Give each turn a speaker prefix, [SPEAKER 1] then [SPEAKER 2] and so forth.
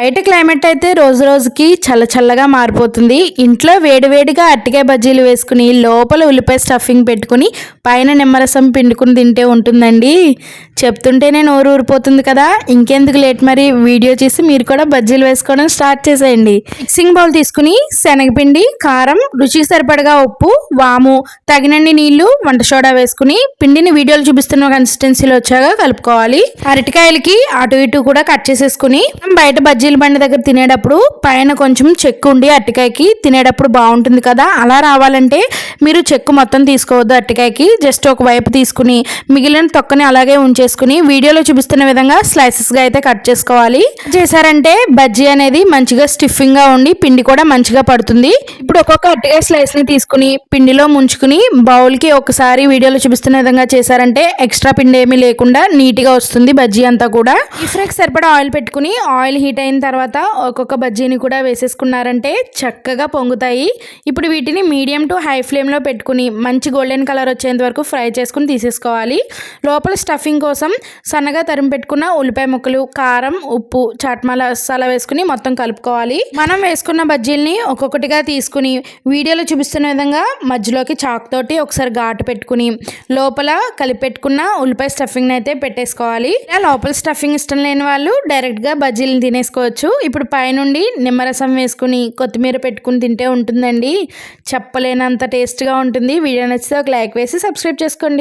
[SPEAKER 1] బయట క్లైమేట్ అయితే రోజు రోజుకి చల్ల చల్లగా మారిపోతుంది. ఇంట్లో వేడివేడిగా అట్టికాయ బజ్జీలు వేసుకుని లోపల ఉల్లిపాయ స్టఫింగ్ పెట్టుకుని పైన నిమ్మరసం పిండుకుని తింటే ఉంటుందండి. చెప్తుంటేనే నోరు ఊరిపోతుంది కదా. ఇంకెందుకు లేట్ మరి? వీడియో చేసి మీరు కూడా బజ్జీలు వేసుకోవడం స్టార్ట్ చేసేయండి. మిక్సింగ్ బౌల్ తీసుకుని శనగపిండి కారం రుచికి సరిపడగా ఉప్పు వాము తగినన్ని నీళ్ళు వంట సోడా వేసుకుని పిండిని వీడియోలు చూపిస్తున్న కన్సిస్టెన్సీలో వచ్చాక కలుపుకోవాలి. అరటికాయలకి అటు ఇటు కూడా కట్ చేసేసుకుని బయట బజ్జీ బజ్జీల బండి దగ్గర తినేటప్పుడు పైన కొంచెం చెక్కు ఉండి అట్టికాయకి తినేటప్పుడు బాగుంటుంది కదా. అలా రావాలంటే మీరు చెక్కు మొత్తం తీసుకోవద్దు అట్టికాయకి జస్ట్ ఒక వైపు తీసుకుని మిగిలిన తొక్కని అలాగే ఉంచేసుకుని వీడియోలో చూపిస్తున్న విధంగా స్లైసెస్గా అయితే కట్ చేసుకోవాలి. చేశారంటే బజ్జీ అనేది మంచిగా స్టిఫింగ్గా ఉండి పిండి కూడా మంచిగా పడుతుంది. ఇప్పుడు ఒక్కొక్క అట్టికాయ స్లైస్ని తీసుకుని పిండిలో ముంచుకుని బౌల్కి ఒకసారి వీడియోలో చూపిస్తున్న విధంగా చేశారంటే ఎక్స్ట్రా పిండి ఏమీ లేకుండా నీట్గా వస్తుంది బజ్జీ అంతా కూడా. ఈ ఫ్రైకి సరిపడా ఆయిల్ పెట్టుకుని ఆయిల్ హీట్ అయిన తర్వాత ఒక్కొక్క బజ్జీని కూడా వేసేసుకున్నారంటే చక్కగా పొంగుతాయి. ఇప్పుడు వీటిని మీడియం టు హై ఫ్లేమ్లో పెట్టుకుని మంచి గోల్డెన్ కలర్ వచ్చేంత వరకు ఫ్రై చేసుకుని తీసేసుకోవాలి. లోపల స్టఫింగ్ కోసం సన్నగా తరిమి పెట్టుకున్న ఉల్లిపాయ ముక్కలు కారం ఉప్పు చాట్ మసాలా వేసుకుని మొత్తం కలుపుకోవాలి. మనం వేసుకున్న బజ్జీల్ని ఒక్కొక్కటిగా తీసుకుని వీడియోలో చూపిస్తున్న విధంగా మధ్యలోకి చాక్ తోటి ఒకసారి ఘాటు పెట్టుకుని లోపల కలిపెట్టుకున్న ఉల్లిపాయ స్టఫింగ్ అయితే పెట్టేసుకోవాలి లోపల స్టఫింగ్ ఇష్టం లేని వాళ్ళు డైరెక్ట్గా బజ్జీలను చేసుకోవచ్చు ఇప్పుడు పైనుండి నిమ్మరసం వేసుకుని కొత్తిమీర పెట్టుకుని తింటే ఉంటుందండి. చెప్పలేనంత టేస్ట్గా ఉంటుంది. వీడియో నచ్చితే ఒక లైక్ వేసి సబ్స్క్రైబ్ చేసుకోండి.